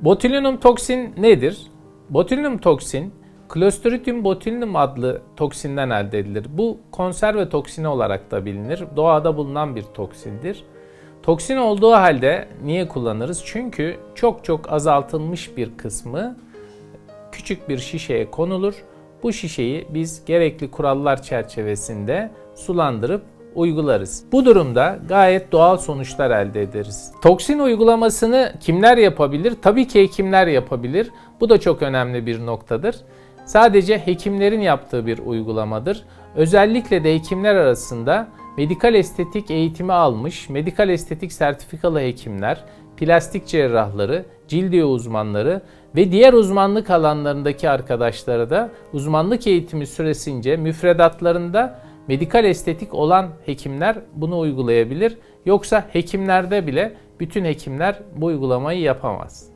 Botulinum toksin nedir? Botulinum toksin Clostridium botulinum adlı toksinden elde edilir. Bu konserve toksini olarak da bilinir. Doğada bulunan bir toksindir. Toksin olduğu halde niye kullanırız? Çünkü çok çok azaltılmış bir kısmı küçük bir şişeye konulur. Bu şişeyi biz gerekli kurallar çerçevesinde sulandırıp uygularız. Bu durumda gayet doğal sonuçlar elde ederiz. Toksin uygulamasını kimler yapabilir? Tabii ki hekimler yapabilir. Bu da çok önemli bir noktadır. Sadece hekimlerin yaptığı bir uygulamadır. Özellikle de hekimler arasında medikal estetik eğitimi almış, medikal estetik sertifikalı hekimler, plastik cerrahları, cildiyo uzmanları ve diğer uzmanlık alanlarındaki arkadaşlara da uzmanlık eğitimi süresince müfredatlarında medikal estetik olan hekimler bunu uygulayabilir. Yoksa hekimlerde bile bütün hekimler bu uygulamayı yapamaz.